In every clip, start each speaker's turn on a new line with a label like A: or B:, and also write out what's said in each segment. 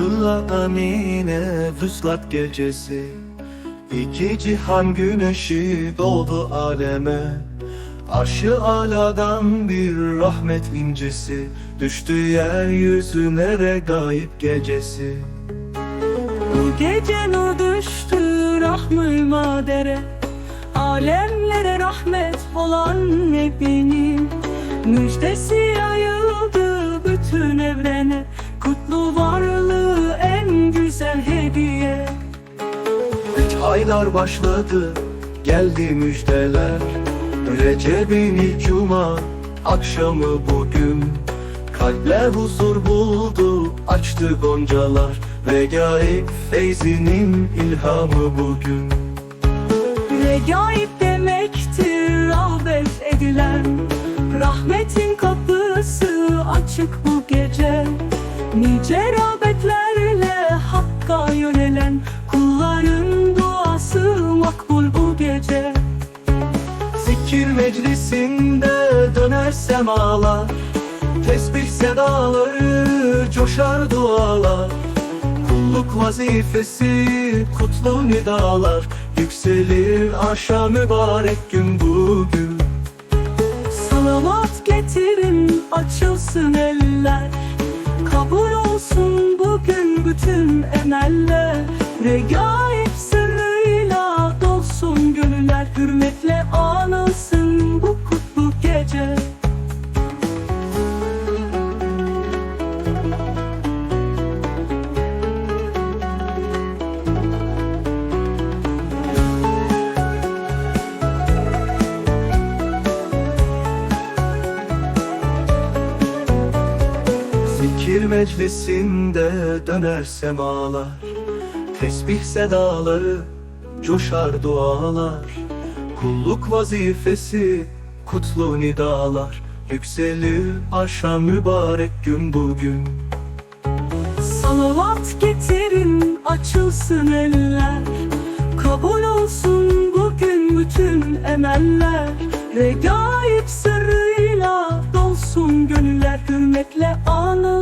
A: alemine vuslat gecesi. İki cihan güneşi doğdu aleme. Arşı aladan bir rahmet incesi. Düştü yeryüzüne regaib gecesi.
B: Bu gece nur düştü rahmı madere. Alemlere rahmet olan Nebi'nin Müjdesi yayıldı bütün evrene. Kutlu varlığı
A: Aylar başladı, geldi müjdeler. Recep'in cuma, akşamı bugün. Kalpler huzur buldu, açtı goncalar. Regaib feyzinin ilhamı bugün.
B: Regaib demektir rağbet edilen. Rahmetin kapısı açık bu gece. Nice rağbetlerle Hakk'a yönelen makbul bu gece.
A: Zikir meclisinde döner semalar Tesbih sedaları coşar dualar. Kulluk vazifesi kutlu nidalar. Yükselir arşa mübarek gün bugün.
B: Salavat getirin açılsın eller. Kabul olsun bugün bütün emeller. Regaib
A: Zikir meclisinde döner semalar Tesbih sedaları coşar dualar. Kulluk vazifesi kutlu nidalar. Yükselir aşağı mübarek gün bugün.
B: Salavat getirin açılsın eller. Kabul olsun bugün bütün emeller. Regaib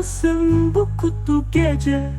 B: anılsın bu kutlu gece